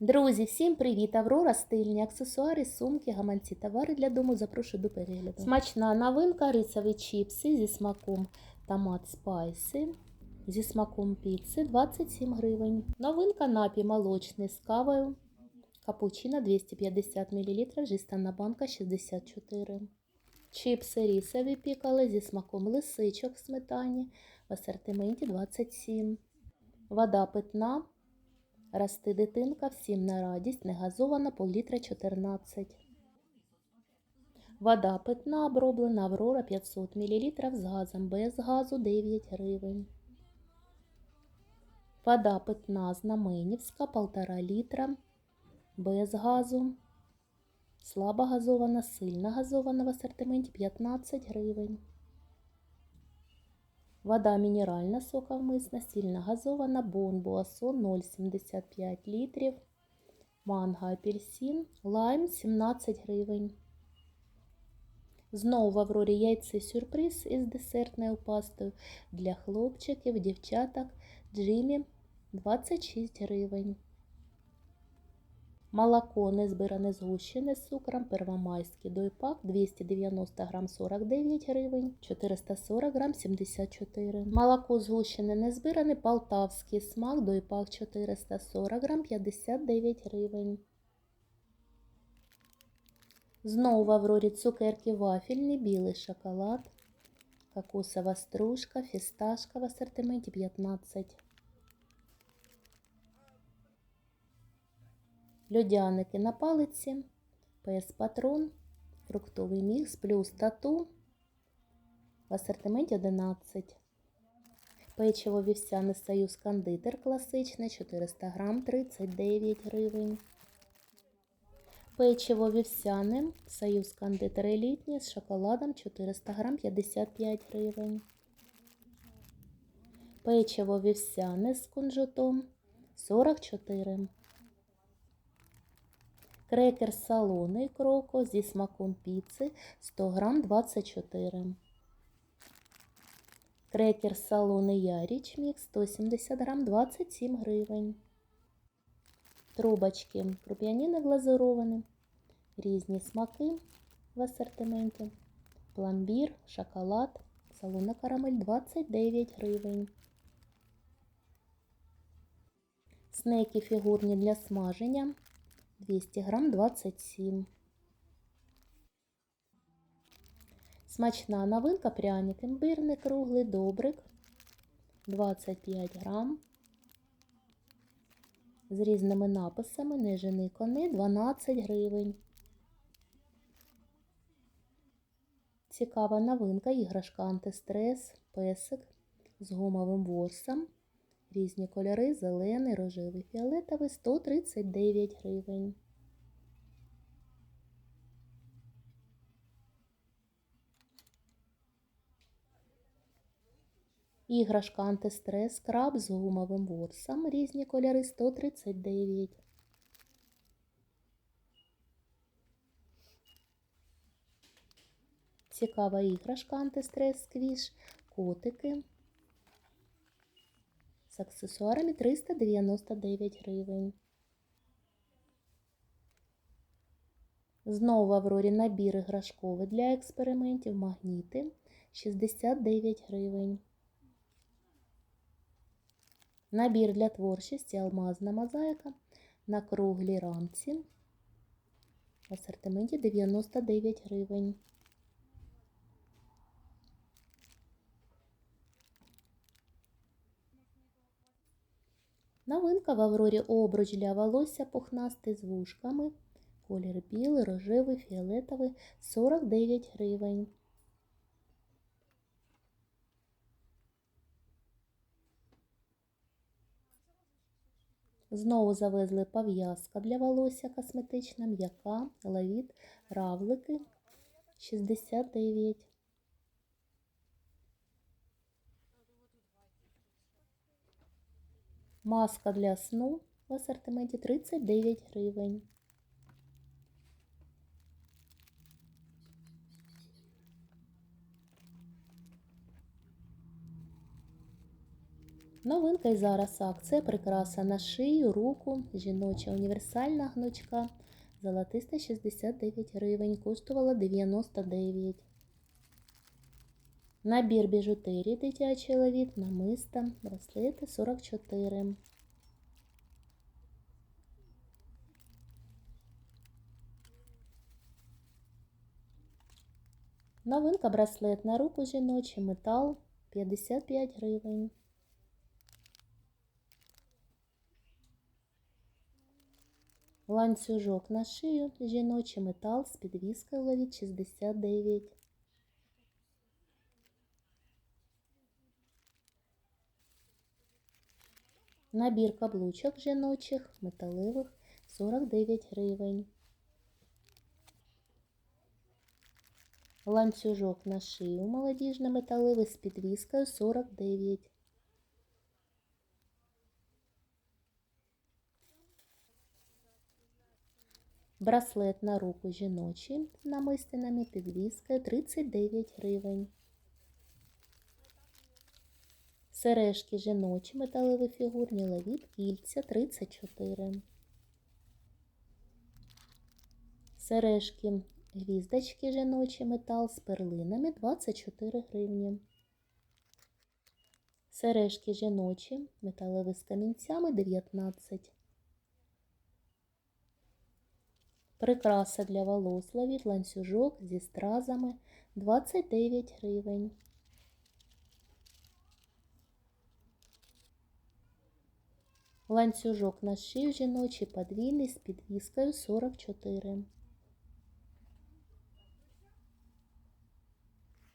Друзі, всім привіт! Аврора, стильні аксесуари, сумки, гаманці, товари для дому. Запрошую до перегляду. Смачна новинка, рисові чіпси зі смаком томат спайси, зі смаком піци 27 гривень. Новинка напій молочний з кавою. Капучино 250 мл, жестяна банка 64. Чіпси рісові пікали зі смаком лисичок в сметані в асортименті 27. Вода питна. Рости дитинка, всім на радість, не газована, пол-літра 14. Вода питна оброблена Аврора 500 мл з газом, без газу 9 гривень. Вода питна Знаменівська 1,5 літра, без газу. Слабо газована, сильно газована в асортименті 15 гривень. Вода мінеральна соковмисна, сильно газована, бонбуасо 0,75 літрів, манго апельсин, лайм 17 гривень. Знову в Аврорі яйце сюрприз із десертною пастою для хлопчиків, дівчаток, Джимі 26 гривень. Молоко незбиране згущене з цукром, первомайський дойпак 290 грам 49 гривень, 440 грам 74. Молоко згущене незбиране, полтавський смак, дойпак 440 грам 59 гривень. Знову в Аврорі цукерки вафельні, білий шоколад, кокосова стружка, фісташка в асортименті 15 Льодяники на палиці, ПС Патрон, фруктовий мікс плюс тату в асортименті 11. Печиво вівсяне союз кондитер класичне 400 грам 39 гривень. Печиво вівсяне союз кондитер елітні з шоколадом 400 грам 55 гривень. Печиво вівсяне з кунжутом 44 Крекер салони кроко зі смаком піци 100 грам 24. Крекер салони Яріч мікс 170 грам 27 гривень. Трубочки круп'яніни глазуровані. Різні смаки в асортименті. Пломбір, шоколад, салона карамель 29 гривень. Снеки фігурні для смаження 200 грам 27. Смачна новинка пряник імбирний круглий добрик 25 грам. З різними написами нежений кони 12 гривень. Цікава новинка, іграшка антистрес, песик з гумовим ворсом. Різні кольори зелений, рожевий, фіолетовий 139 гривень. Іграшка антистрес краб з гумовим ворсом. Різні кольори 139. Цікава іграшка антистрес сквіш. Котики з аксесуарами 399 гривень. Знову в Аврорі набір іграшковий для експериментів, магніти 69 гривень. Набір для творчості алмазна мозаїка на круглій рамці. В асортименті 99 гривень. Новинка в Аврорі обруч для волосся пухнастий з вушками. Колір білий, рожевий, фіолетовий 49 гривень. Знову завезли пов'язка для волосся косметична, м'яка, лавіт, равлики 69. Маска для сну в асортименті 39 гривень. Новинка і зараз акція прикраса на шию, руку, жіноча універсальна гнучка. Золотиста 69 гривень, коштувала 99. Набір біжутерії дитячий левіт, намиста, браслети 44. Новинка браслет на руку жіночий, метал 55 гривень. Ланцюжок на шию, жіночий метал з підвіскою ловіт 69. Набір каблучок жіночих, металевих 49 гривень. Ланцюжок на шию молодіжний металевий з підвіскою 49. Браслет на руку жіночий з намистинами підвіскою 39 гривень. Сережки жіночі металеві фігурні левіт кільця 34. Сережки гвіздочки жіночі метал з перлинами 24 гривні. Сережки жіночі металеві з камінцями 19. Прикраса для волос ловіт ланцюжок зі стразами 29 гривень. Ланцюжок на шию жіночий подвійний з підвіскою 44.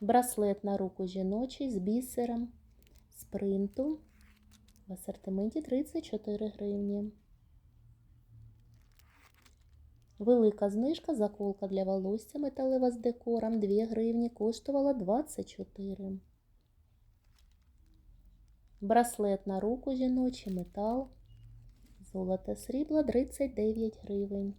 Браслет на руку жіночий з бісером з принту в асортименті 34 гривні. Велика знижка заколка для волосся металева з декором 2 гривні коштувала 24. Браслет на руку жіночий метал. Золото срібло 39 гривень.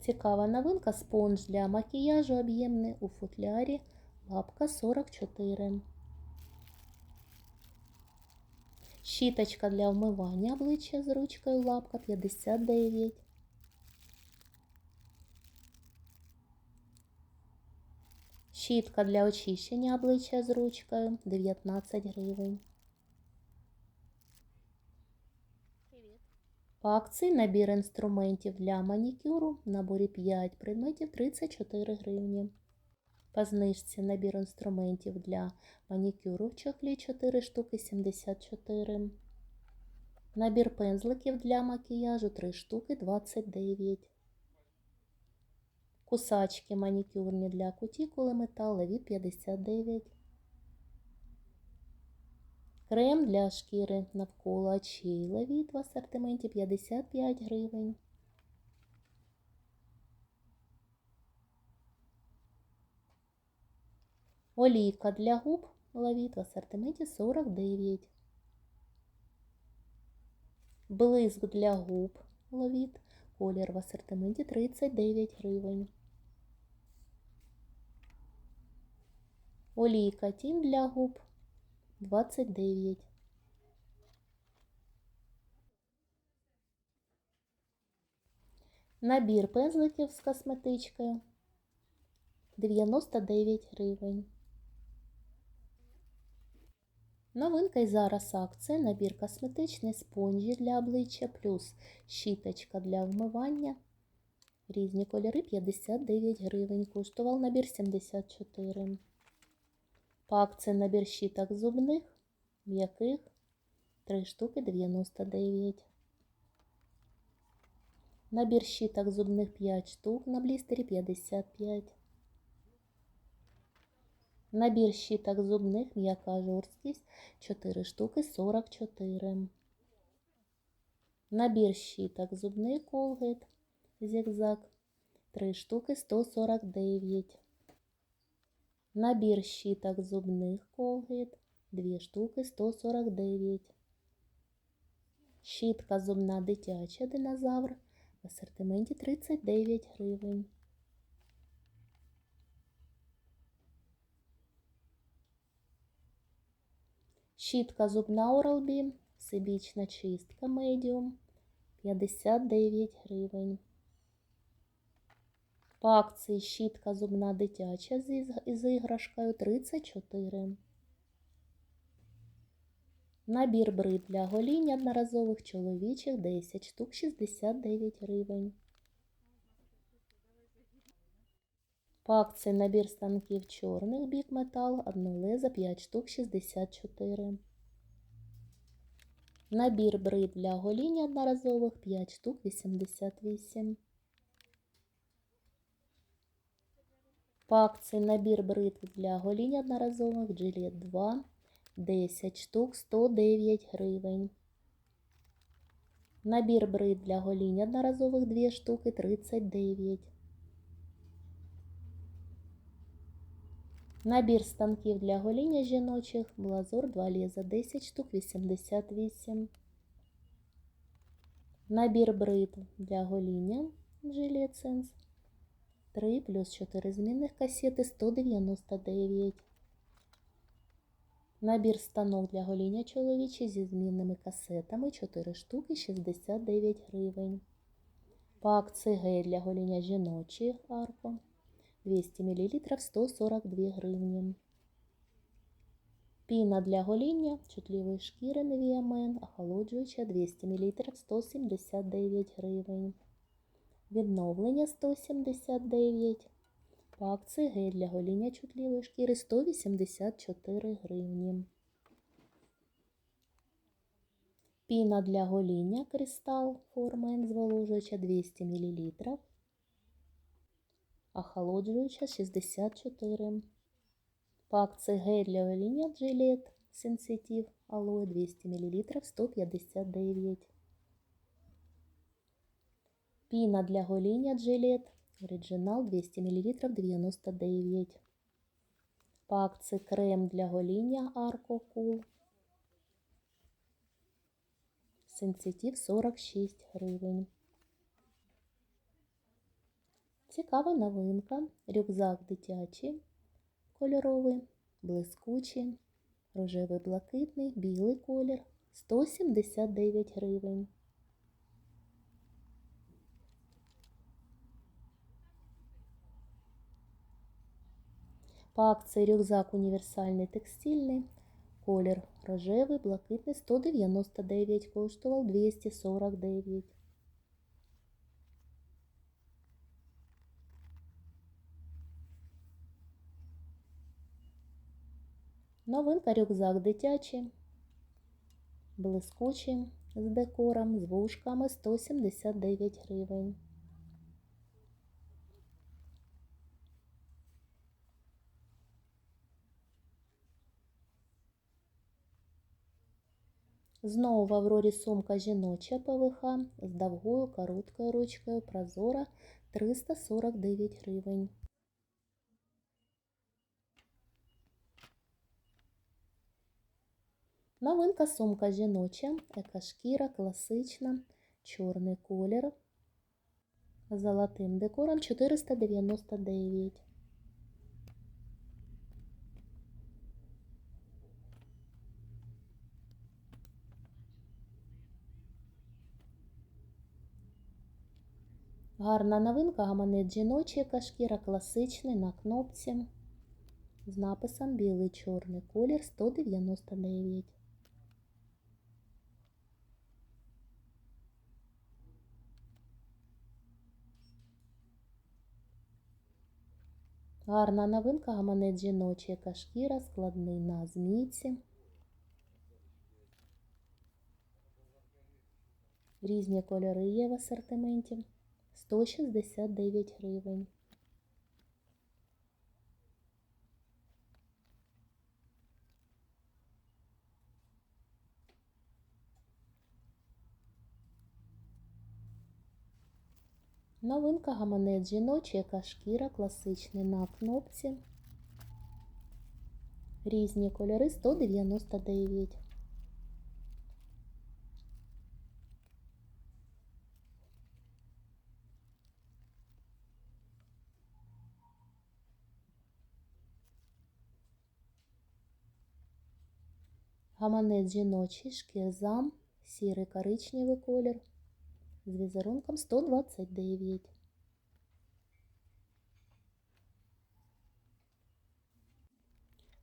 Цікава новинка спонж для макіяжу об'ємний у футлярі. Лапка 44. Щіточка для вмивання обличчя з ручкою лапка 59. Щітка для очищення обличчя з ручкою 19 гривень. По акції набір інструментів для манікюру в наборі 5 предметів 34 гривні. По знижці набір інструментів для манікюру в чохлі 4 штуки 74. Набір пензликів для макіяжу 3 штуки 29. Кусачки манікюрні для кутікули металеві 59. Крем для шкіри навколо очей левіт в асортименті 55 гривень. Олійка для губ лавіт в асортименті 49. Блиск для губ ловіт. Колір в асортименті 39 гривень. Олійка тінь для губ 29. Набір пензликів з косметичкою 99 гривень. Новинка і зараз акція. Набір косметичний спонжі для обличчя плюс щіточка для вмивання. Різні кольори 59 гривень. Коштував набір 74. По акції набір щіток зубних, м'яких 3 штуки 99. Набір щіток зубних 5 штук на блістері 55. Набір щіток зубних м'яка жорсткість 4 штуки 44. Набір щіток зубних Colgate зігзаг 3 штуки 149. Набір щіток зубних Colgate 2 штуки 149. Щітка зубна дитяча динозавр в асортименті 39 гривень. Щітка зубна Oral-B, всебічна чистка медіум 59 гривень. По акції щітка зубна дитяча з іграшкою 34. Набір брид для гоління одноразових чоловічих 10 штук 69 гривень. По акції набір станків чорних бік метал, одно лезо 5 штук 64. Набір брид для гоління одноразових 5 штук 88. По акції набір бритв для гоління одноразових Gillette 2 10 штук 109 гривень. Набір брид для гоління одноразових 2 штуки 39. Набір станків для гоління жіночих Блазор 2 леза 10 штук 88. Набір бритв для гоління Gillette Sense 3 плюс 4 змінних касети 199. Набір станок для гоління чоловічі зі змінними касетами 4 штуки 69 гривень. Акції гель для гоління жіночі арко 200 мл 142 гривні. Піна для гоління чутлівої шкіри Men, охолоджуюча 200 мл 179 гривень. Відновлення 179. По акції гель для гоління чутлівої шкіри 184 гривні. Піна для гоління кристал формен зволожуюча 200 мл. Охолоджуюча 64. По акції гель для гоління Gillette Sensitive Aloe 200 мл 159. Піна для гоління Gillette Original 200 мл 99. По акції крем для гоління Arco Cool. Сенситив 46 гривень. Цікава новинка. Рюкзак дитячий, кольоровий, блискучий, рожевий блакитний, білий колір 179 гривень. По акції рюкзак універсальний текстильний. Колір рожевий, блакитний 199, коштував 249. Новинка рюкзак дитячий, блискучий з декором, з вушками 179 гривень. Знову в Аврорі сумка жіноча ПВХ з довгою короткою ручкою прозора 349 гривень. Новинка сумка жіноча, екошкіра, класична, чорний колір. Золотим декором 499. Гарна новинка гаманець жіночий, кашкіра класичний на кнопці з написом білий чорний колір 199. Гарна новинка гаманець жіночий, кашкіра складний на змійці. Різні кольори є в асортименті. 169 гривень. Новинка гаманець жіночий, яка шкіра класичний на кнопці. Різні кольори 199. Гаманець жіночий, шкірзам, сірий коричневий колір з візерунком 129.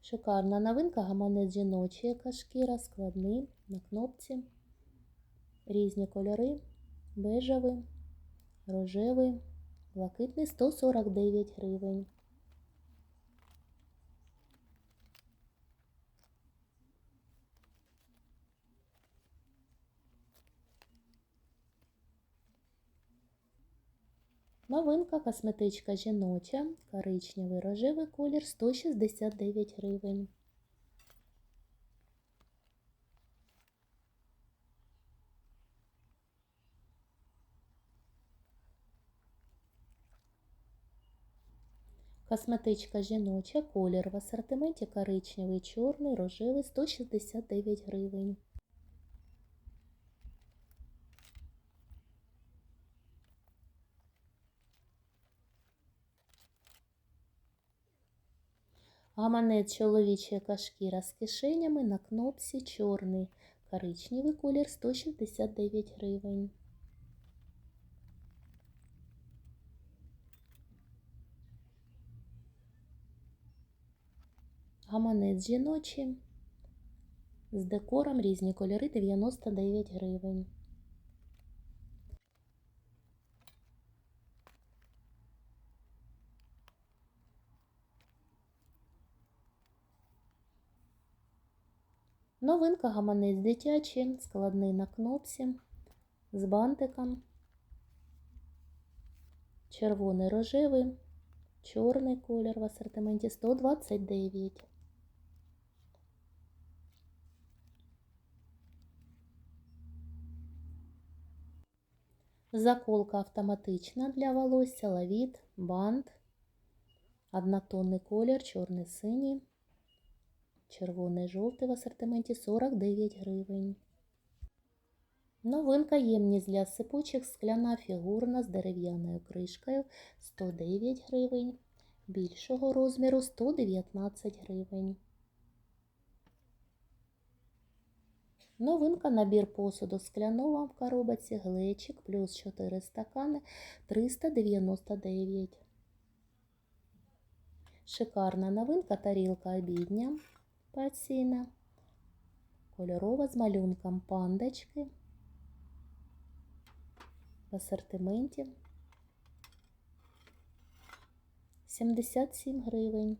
Шикарна новинка, гаманець жіночий, яка шкіра, складний, на кнопці. Різні кольори, бежевий, рожевий, блакитний 149 гривень. Новинка косметичка жіноча, коричневий рожевий колір 169 гривень. Косметичка жіноча, колір в асортименті коричневий, чорний, рожевий 169 гривень. Гаманець чоловічий яка шкіра з кишенями на кнопці чорний, коричневий колір 169 гривень. Гаманець жіночий з декором різні кольори 99 гривень. Новинка гаманець дитячий, складний на кнопці, з бантиком, червоний рожевий, чорний колір в асортименті 129. Заколка автоматична для волосся, лавіт, бант, однотонний колір, чорний синій. Червоний жовтий в асортименті 49 гривень. Новинка ємність для сипучих скляна фігурна з дерев'яною кришкою 109 гривень. Більшого розміру 119 гривень. Новинка набір посуду скляного в коробці глечик плюс 4 стакани 399. Шикарна новинка тарілка обідня порційна, кольорова з малюнком пандочки в асортименті 77 гривень.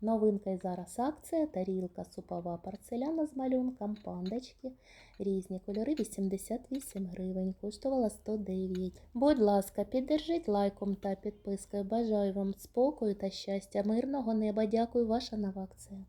Новинка і зараз акція, тарілка супова порцеляна з малюнком, пандочки, різні кольори 88 гривень, коштувала 109. Будь ласка, піддержіть лайком та підпискою. Бажаю вам спокою та щастя, мирного неба. Дякую, ваша нова акція.